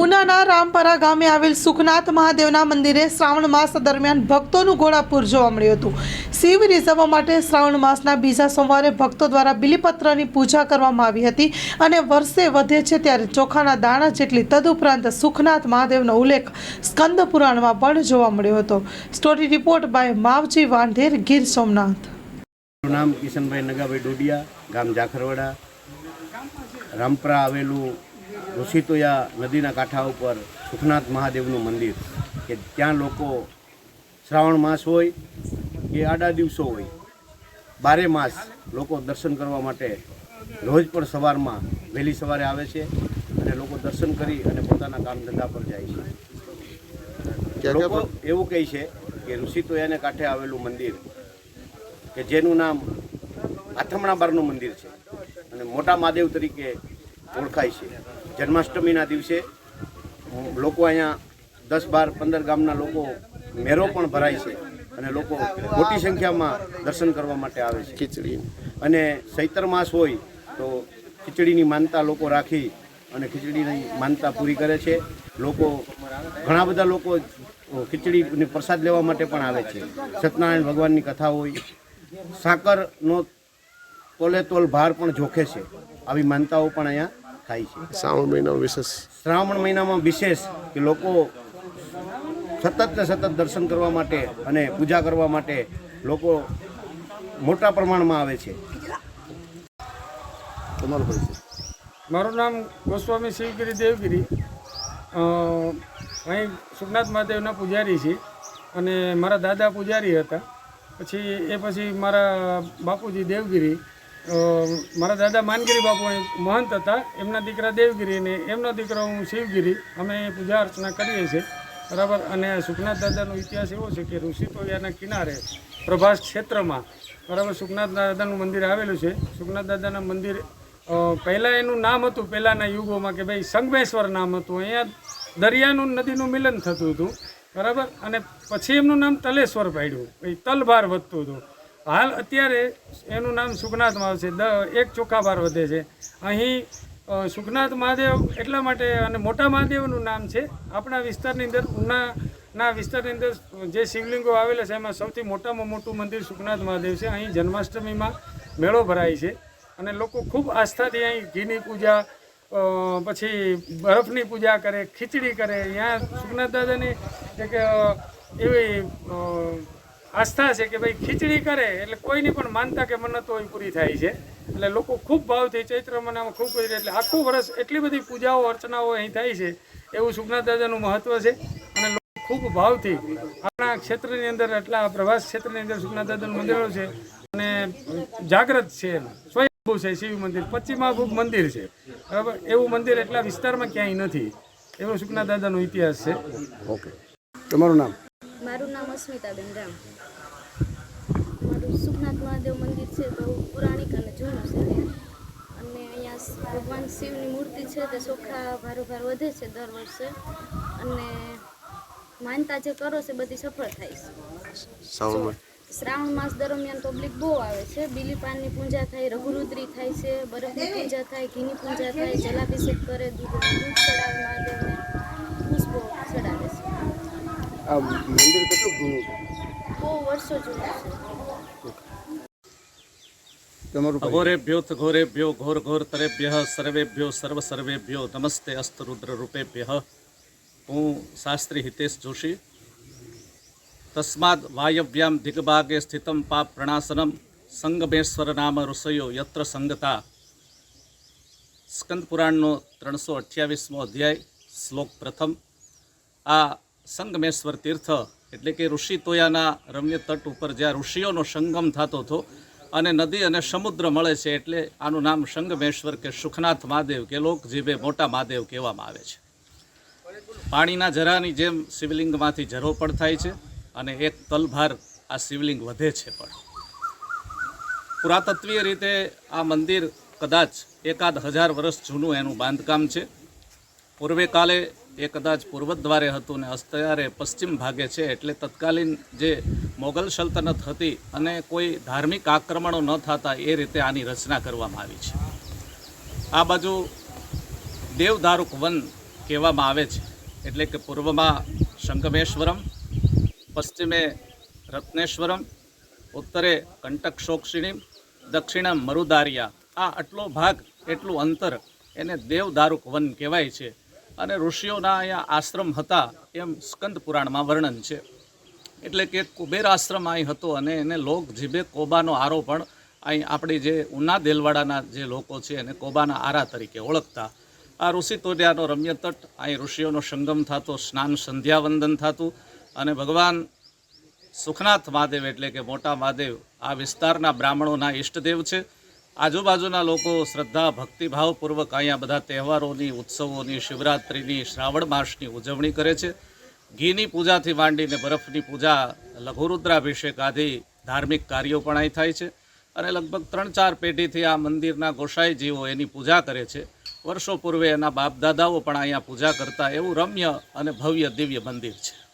ઉનાના રામપરા ગામે આવેલ સુખનાથ મહાદેવના મંદિરે શ્રાવણ માસ દરમિયાન ભક્તોનું ઘોડાપૂર જોવા મળ્યું હતું. શિવ રિઝવવા માટે શ્રાવણ માસના બીજા સોમવારે ભક્તો દ્વારા બિલીપત્રની પૂજા કરવામાં આવી હતી અને વર્ષે વધે છે ત્યારે ચોખાના દાણા જેટલી તદુપરાંત સુખનાથ મહાદેવનો ઉલ્લેખ સ્કંદ પુરાણમાં પણ જોવા મળ્યો હતો. Story report by Mavji Vandher, Gir Somnath. નામ કિશનભાઈ નગાભાઈ ડોડિયા, ગામ જાખરવાડા. રામપરા આવેલું ઋષિતોયા નદીના કાંઠા ઉપર સુખનાથ મહાદેવનું મંદિર કે ત્યાં લોકો શ્રાવણ માસ હોય કે આડા દિવસો હોય બારે માસ લોકો દર્શન કરવા માટે રોજ પણ સવારમાં વહેલી સવારે આવે છે અને લોકો દર્શન કરી અને પોતાના કામ ધંધા પર જાય છે. લોકો એવું કહે છે કે ઋષિતોયાને કાંઠે આવેલું મંદિર કે જેનું નામ આથમણા બારનું મંદિર છે અને મોટા મહાદેવ તરીકે ઓળખાય છે. જન્માષ્ટમીના દિવસે લોકો અહીંયા દસ બાર પંદર ગામના લોકો મેરો પણ ભરાય છે અને લોકો મોટી સંખ્યામાં દર્શન કરવા માટે આવે છે. ખીચડી. અને ચૈત્ર માસ હોય તો ખીચડીની માનતા લોકો રાખી અને ખીચડીની માનતા પૂરી કરે છે. લોકો ઘણા બધા લોકો ખીચડીને પ્રસાદ લેવા માટે પણ આવે છે. સત્યનારાયણ ભગવાનની કથા હોય. સાકરનો તોલે તોલ ભાર પણ જોખે છે. આવી માનતાઓ પણ અહીંયા થાય છે. શ્રાવણ મહિનામાં વિશેષ? શ્રાવણ મહિનામાં વિશેષ કે લોકો સતત ને સતત દર્શન કરવા માટે અને પૂજા કરવા માટે લોકો મોટા પ્રમાણમાં આવે છે. તમારો પરિચય? મારું નામ ગોસ્વામી શિવગીરી દેવગીરી. અહીં સુખનાથ મહાદેવના પૂજારી છે અને મારા દાદા પૂજારી હતા. પછી એ પછી મારા બાપુજી દેવગીરી. મારા દાદા માનગીરી બાપુ મહંત હતા. એમના દીકરા દેવગીરી અને એમનો દીકરો હું શિવગીરી. અમે પૂજા અર્ચના કરીએ છીએ. બરાબર? અને સુખનાથ દાદાનો ઇતિહાસ એવો છે કે ઋષિતોયાના કિનારે પ્રભાસ ક્ષેત્રમાં. બરાબર? સુખનાથ દાદાનું મંદિર આવેલું છે. સુખનાથ દાદાના મંદિર પહેલાં એનું નામ હતું, પહેલાંના યુગોમાં કે ભાઈ સંગમેશ્વર નામ હતું. અહીંયા દરિયાનું નદીનું મિલન થતું હતું. બરાબર? અને પછી એમનું નામ તલેશ્વર પાડ્યું. પછી તલભાર વધતું હતું. હાલ અત્યારે એનું નામ સુખનાથમાં છે. દ એક ચોખ્ખા ભાર વધે છે. અહીં સુખનાથ મહાદેવ એટલા માટે અને મોટા મહાદેવનું નામ છે. આપણા વિસ્તારની અંદર ઉનાના વિસ્તારની અંદર જે શિવલિંગો આવેલા છે એમાં સૌથી મોટામાં મોટું મંદિર સુખનાથ મહાદેવ છે. અહીં જન્માષ્ટમીમાં મેળો ભરાય છે. અને લોકો ખૂબ આસ્થાથી અહીં ઘીની પૂજા પછી બરફની પૂજા કરે ખીચડી કરે. અહીંયા સુખનાથ દાદાની અ, એવી આસ્થા છે કે ભાઈ ખીચડી કરે એટલે કોઈની પણ માનતા કે મન્નતો હોય પૂરી થાય છે. એટલે લોકો ખૂબ ભાવથી ચૈત્ર મહિનામાં ખૂબ કરી એટલે આખું વર્ષ એટલી બધી પૂજાઓ, અર્ચનાઓ અહીં થાય છે. એવું સુખનાથ દાદાનું મહત્વ છે. અને લોકો ખૂબ ભાવથી આપણા ક્ષેત્રની અંદર, એટલા પ્રવાસ ક્ષેત્રની અંદર સુખનાથ દાદાનું મંદિરો છે. અને જાગ્રત છે. સ્વયંભૂ છે શિવ મંદિર. પશ્ચિમાભૂ મંદિર છે. બરાબર? એવું મંદિર એટલા વિસ્તારમાં ક્યાંય નથી. એવો સુખનાથ દાદાનો ઇતિહાસ છે. ઓકે. તમારું નામ? મારું નામ અસ્મિતાબેન રામ. મારું સુખનાથ મહાદેવ મંદિર છે બહુ પુરાણિક અને જૂનું છે અને અહીંયા ભગવાન શિવની મૂર્તિ છે તે ચોખ્ખા ભારોભાર વધે છે દર વર્ષે. અને માનતા જે કરો છે બધી સફળ થાય છે. શ્રાવણ માસ દરમિયાન પબ્લિક બહુ આવે છે. બીલી પાનની પૂજા થાય રઘુરુદ્રી થાય છે બરફની પૂજા થાય ઘીની પૂજા થાય જલાભિષેક કરે દૂધ દૂધ ચડાવે મહાદેવને. આ મંદિર કેટલું જૂનું છે? તમારું અઘોરેભ્યો ઘોરેભ્યો ઘોર ઘોર તરેભ્ય સર્વેભ્યો સર્વ સર્વેભ્યો નમસ્તે અસ્ત રુદ્ર રૂપેભ્ય. હું શાસ્ત્રી હિતેશ જોશી. તસ્માદ વાયવ્યામ દિગ્ભાગે સ્થિતમ પાપ પ્રણાસનમ સંગમેશ્વર નામ ઋષયો યત્ર સંગતા. સ્કંદ પુરાણનો ત્રણસો અઠ્યાવીસમો અધ્યાય શ્લોક પ્રથમ. આ સંગમેશ્વર તીર્થ, એટલે કે ઋષિ તોયાના રમ્ય તટ ઉપર જ્યાં ઋષિઓનો સંગમ થતો હતો અને નદી અને સમુદ્ર મળે છે એટલે આનું નામ સંગમેશ્વર કે સુખનાથ મહાદેવ કે લોકજીભે મોટા મહાદેવ કહેવામાં આવે છે. પાણીના જરાની જેમ શિવલિંગમાંથી ઝરો પણ થાય છે અને એક તલભાર આ શિવલિંગ વધે છે પણ. પુરાતત્વીય રીતે આ મંદિર કદાચ એકાદ હજાર વર્ષ જૂનું એનું બાંધકામ છે. પૂર્વે કાલે એ કદાચ પૂર્વ દ્વારે હતું ને અત્યારે પશ્ચિમ ભાગે છે એટલે તત્કાલીન જે મોગલ સલ્તનત હતી અને કોઈ ધાર્મિક આક્રમણો ન થતા એ રીતે આની રચના કરવામાં આવી છે. આ બાજુ દેવદારુક વન કહેવામાં આવે છે એટલે કે પૂર્વમાં સંગમેશ્વરમ, પશ્ચિમે રત્નેશ્વરમ, ઉત્તરે કંટકશોક્ષિણી દક્ષિણમ મરુદારિયા. આ આટલો ભાગ, એટલું અંતર એને દેવદારુક વન કહેવાય છે. અને ઋષિઓના અહીંયા આશ્રમ હતા એમ સ્કંદ પુરાણમાં વર્ણન છે. એટલે કે કુબેર આશ્રમ અહીં હતો અને એને લોક જીભે કોબાનો આરો પણ અહીં આપણી જે ઉના દેલવાડાના જે લોકો છે એને કોબાના આરા તરીકે ઓળખતા. આ ઋષિ તોડિયાનો રમ્ય તટ, અહીં ઋષિઓનો સંગમ થતો, સ્નાન સંધ્યાવંદન થતું અને ભગવાન સુખનાથ મહાદેવ એટલે કે મોટા મહાદેવ આ વિસ્તારના બ્રાહ્મણોના ઈષ્ટદેવ છે. આજુબાજુના લોકો શ્રદ્ધા, ભક્તિભાવપૂર્વક અહીંયા બધા તહેવારોની, ઉત્સવોની, શિવરાત્રિની, શ્રાવણ માસની ઉજવણી કરે છે. ઘીની પૂજાથી માંડીને બરફની પૂજા, લઘુરુદ્રાભિષેક આદિ ધાર્મિક કાર્યો પણ અહીં થાય છે. અને લગભગ ત્રણ ચાર પેઢીથી આ મંદિરના ગોસાઈજીઓ એની પૂજા કરે છે. વર્ષો પૂર્વે એના બાપ દાદાઓ પણ અહીંયા પૂજા કરતા એવું રમ્ય અને ભવ્ય દિવ્ય મંદિર છે.